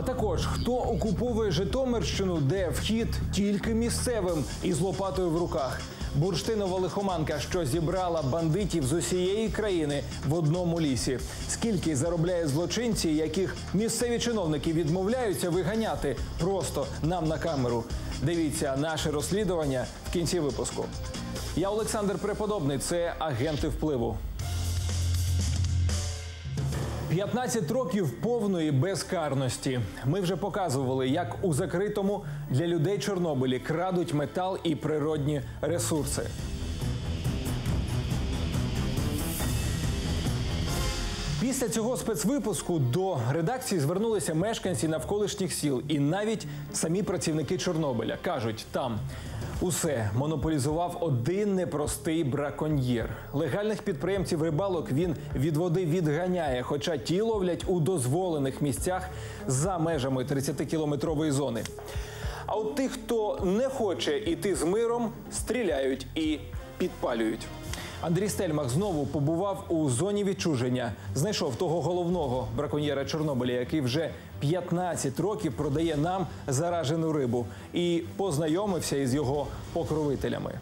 А також хто окуповує Житомирщину, де вхід тільки місцевим і з лопатою в руках. Бурштинова лихоманка, що зібрала бандитів з усієї країни в одному лісі. Скільки заробляє злочинці, яких місцеві чиновники відмовляються виганяти просто нам на камеру. Дивіться наше розслідування в кінці випуску. Я Олександр Преподобний. Це агенти впливу. 15 років повної безкарності. Ми вже показували, як у закритому для людей Чорнобилі крадуть метал і природні ресурси. Після цього спецвипуску до редакції звернулися мешканці навколишніх сіл і навіть самі працівники Чорнобиля кажуть, там усе монополізував один непростий браконьєр. Легальних підприємців рибалок він від води відганяє, хоча ті ловлять у дозволених місцях за межами 30-кілометрової зони. А от тих, хто не хоче іти з миром, стріляють і підпалюють. Андрій Стельмах знову побував у зоні відчуження. Знайшов того головного браконьєра Чорнобиля, який вже 15 років продає нам заражену рибу, і познайомився із його покровителями.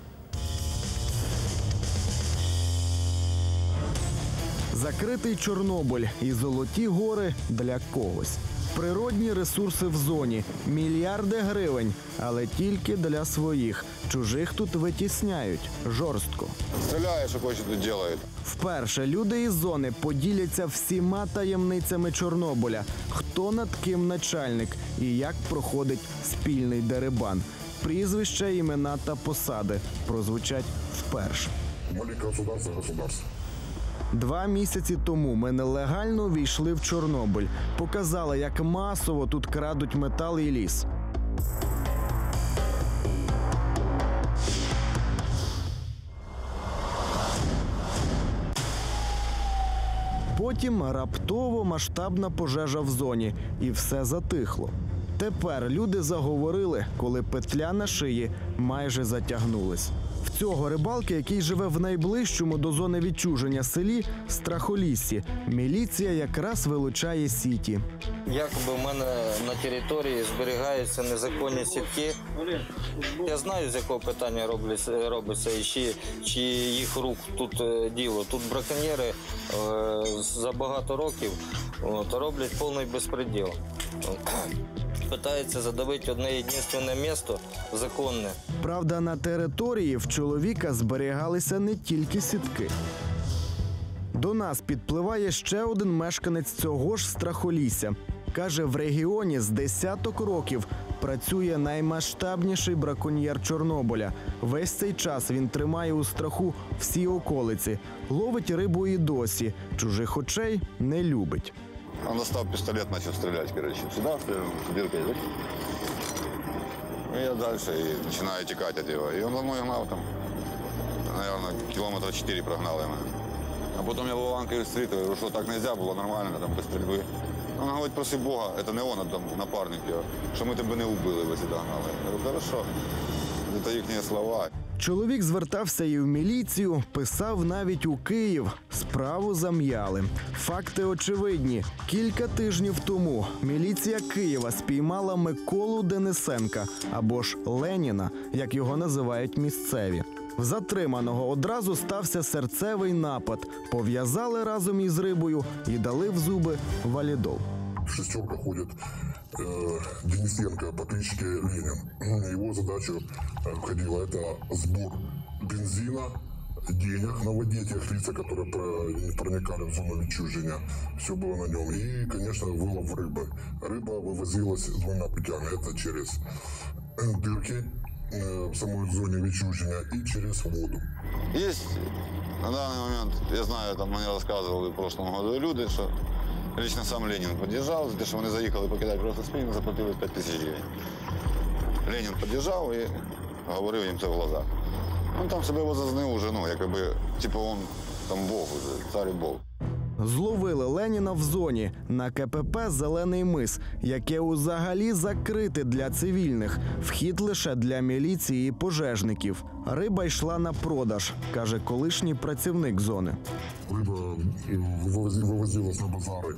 Закритий Чорнобиль і золоті гори для когось. Природні ресурси в зоні, мільярди гривень, але тільки для своїх. Чужих тут витісняють жорстко. Стреляет, что хочет, и делает. Вперше люди із зони поділяться всіма таємницями Чорнобиля, хто над ким начальник і як проходить спільний дерибан. Прізвища, імена та посади прозвучать вперше. Маленькое государство, государство. Два місяці тому ми нелегально увійшли в Чорнобиль. Показали, як масово тут крадуть метал і ліс. Потім раптово масштабна пожежа в зоні, і все затихло. Тепер люди заговорили, коли петля на шиї майже затягнулась. Цього рибалки, який живе в найближчому до зони відчуження селі Страхоліссі, міліція якраз вилучає сіті. Якоби в мене на території зберігаються незаконні сітки. Я знаю, з якого питання робиться і чи, чи їх рук тут е, діло. Тут браконьєри е, за багато років от, роблять повний безпреділ. Питаються задавити одне єдине місто законне. Правда, на території в чоловіка зберігалися не тільки сітки. До нас підпливає ще один мешканець цього ж страхолісся. Каже, в регіоні з десяток років працює наймасштабніший браконьєр Чорнобиля. Весь цей час він тримає у страху всі околиці, ловить рибу і досі. Чужих очей не любить. Он достал пистолет, начал стрелять, короче. Сюда, в дыркой, да? И я дальше и начинаю текать от него. И он за мной гнал там, наверное, километра 4 прогнал его. А потом я Вованка встретил, говорю, что так нельзя было нормально, там, без стрельбы. Он говорит, проси Бога, это не он, а там напарник його, що ми тебе не убили, ви сюди гнали. Я говорю, хорошо. Это їхні слова. Чоловік звертався і в міліцію, писав навіть у Київ. Справу зам'яли. Факти очевидні. Кілька тижнів тому міліція Києва спіймала Миколу Денисенка або ж Леніна, як його називають місцеві. В затриманого одразу стався серцевий напад. Пов'язали разом із рибою і дали в зуби валідол. Шестерка ходит э, Денисенко по кличке Ленин. Его задача э, входила это сбор бензина, денег, наводить тех лица, которые про- проникали в зону відчуження. Все было на нем. И, конечно, вылов рыбы. Рыба вывозилась двумя путями. Это через э, дырки э, в самой зоне відчуження и через воду. Есть на данный момент, я знаю, там мені розказували в прошлом году люди, що лично сам Ленін під'їжджав, те, що вони заїхали покидати просто спину, заплатили 5 тисяч гривень. Ленін під'їжджав і говорив їм це в глаза. Він там себе зазнив уже, ну, якби, типу, він там Бог уже, цар і Бог. Зловили Леніна в зоні на КПП Зелений мис, яке узагалі закрите для цивільних. Вхід лише для міліції і пожежників. Риба йшла на продаж, каже колишній працівник зони. Рыба э, вывози- вывозилась на базары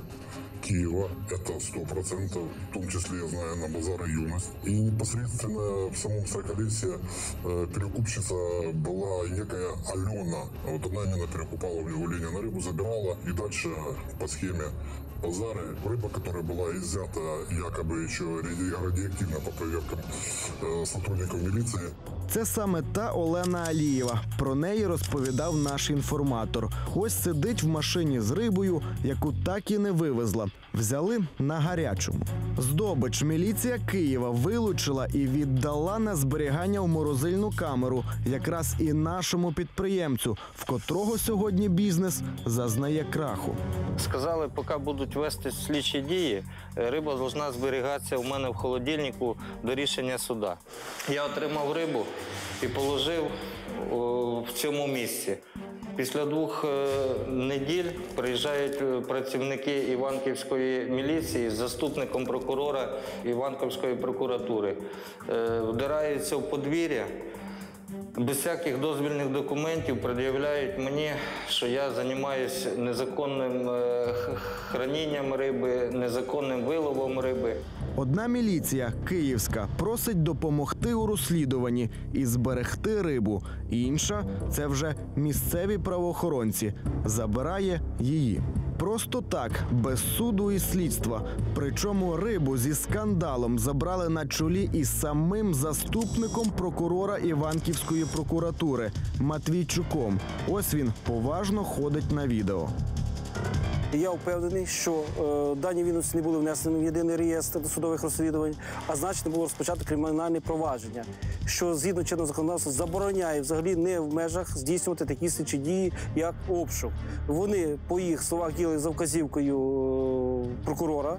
Киева, это сто процентов, в том числе, я знаю, на базара «Юность». И непосредственно в самом Соколесе э, перекупщица была некая Алена. Вот она именно перекупала у него Ленина рыбу, забирала. И дальше по схеме базары рыба, которая была изъята якобы еще ради- радиоактивно по проверкам э, сотрудников милиции, Це саме та Олена Алієва. Про неї розповідав наш інформатор. Ось сидить в машині з рибою, яку так і не вивезла. Взяли на гарячому. Здобич міліція Києва вилучила і віддала на зберігання в морозильну камеру, якраз і нашому підприємцю, в котрого сьогодні бізнес зазнає краху. Сказали, поки будуть вести слідчі дії, е, риба повинна зберігатися у мене в холодильнику до рішення суда. Я отримав рибу і положив в цьому місці. Після двох е, неділь приїжджають е, працівники Іванківської міліції з заступником прокурора Іванківської прокуратури. Е, Вдираються в подвір'я, без всяких дозвільних документів пред'являють мені, що я займаюся незаконним е, хранінням риби, незаконним виловом риби. Одна міліція київська просить допомогти у розслідуванні і зберегти рибу. Інша це вже місцеві правоохоронці забирає її. Просто так, без суду і слідства. Причому рибу зі скандалом забрали на чолі із самим заступником прокурора Іванківської прокуратури Матвійчуком. Ось він поважно ходить на відео. Я впевнений, що е, дані відомості не були внесені в єдиний реєстр досудових розслідувань, а значить не було розпочато кримінальне провадження, що згідно чинного законодавства забороняє взагалі не в межах здійснювати такі слідчі дії, як обшук. Вони по їх словах діяли за вказівкою е, прокурора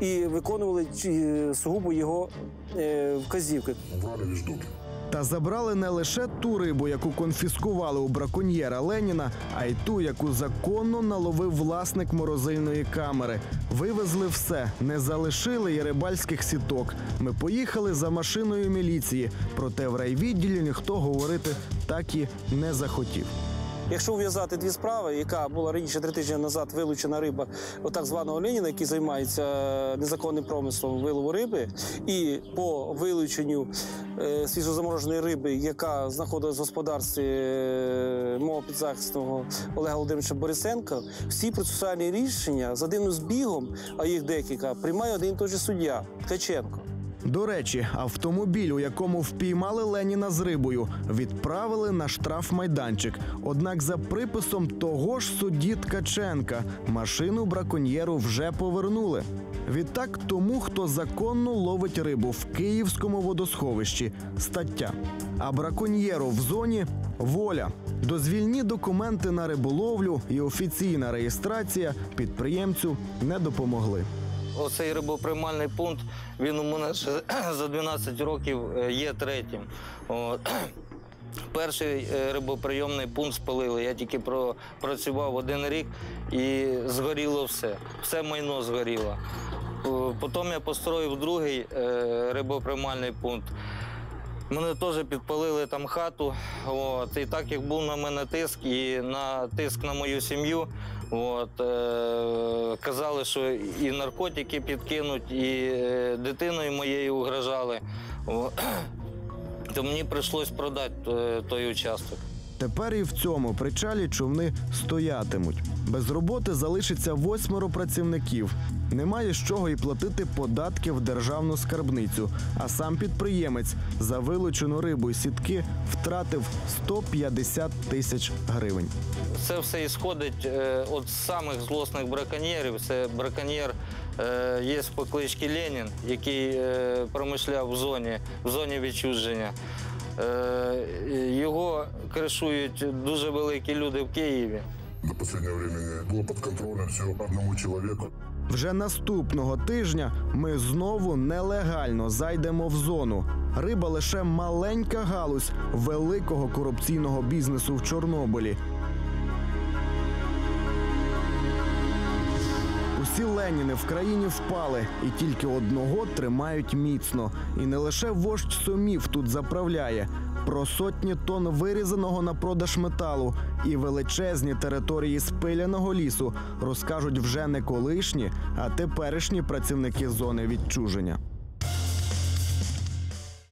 і виконували чи- сугубо його е, вказівки. брали и ждут. Та забрали не лише ту рибу, яку конфіскували у браконьєра Леніна, а й ту, яку законно наловив власник морозильної камери. Вивезли все, не залишили і рибальських сіток. Ми поїхали за машиною міліції, проте в райвідділі ніхто говорити так і не захотів. Якщо ув'язати дві справи, яка була раніше три тижні назад вилучена риба отак званого Леніна, який займається е, незаконним промислом вилову риби, і по вилученню е, свіжозамороженої риби, яка знаходилась в господарстві е, мого підзахисного Олега Володимировича Борисенка, всі процесуальні рішення за дивним збігом, а їх декілька, приймає один і той же суддя Ткаченко. До речі, автомобіль, у якому впіймали Леніна з рибою, відправили на штрафмайданчик. Однак за приписом того ж судді Ткаченка машину браконьєру вже повернули. Відтак, тому, хто законно ловить рибу в київському водосховищі, стаття. А браконьєру в зоні воля. Дозвільні документи на риболовлю і офіційна реєстрація підприємцю не допомогли. Оцей рибоприймальний пункт, він у мене ще за 12 років е, є третім. От. Перший е, рибоприйомний пункт спалили. Я тільки про- працював один рік і згоріло все. Все майно згоріло. Потім я построїв другий е, рибоприймальний пункт. Мене теж підпалили там хату. От, і так як був на мене тиск і на тиск на мою сім'ю, от, е, казали, що і наркотики підкинуть, і е, дитиною моєю угрожали. То мені прийшлось продати е, той участок. Тепер і в цьому причалі човни стоятимуть. Без роботи залишиться восьмеро працівників. Немає з чого і платити податки в державну скарбницю. А сам підприємець за вилучену рибу і сітки втратив 150 тисяч гривень. Це все ісходить е, від самих злосних браконьєрів. Це браконьєр е, є по кличці Ленін, який е, промишляв в зоні, в зоні відчуження. Е, його кришують дуже великі люди в Києві. До последнего времени було під контролем всього одному чоловіку. Вже наступного тижня ми знову нелегально зайдемо в зону. Риба лише маленька галузь великого корупційного бізнесу в Чорнобилі. Всі Леніни в країні впали, і тільки одного тримають міцно. І не лише вождь сумів тут заправляє. Про сотні тонн вирізаного на продаж металу і величезні території спиляного лісу розкажуть вже не колишні, а теперішні працівники зони відчуження.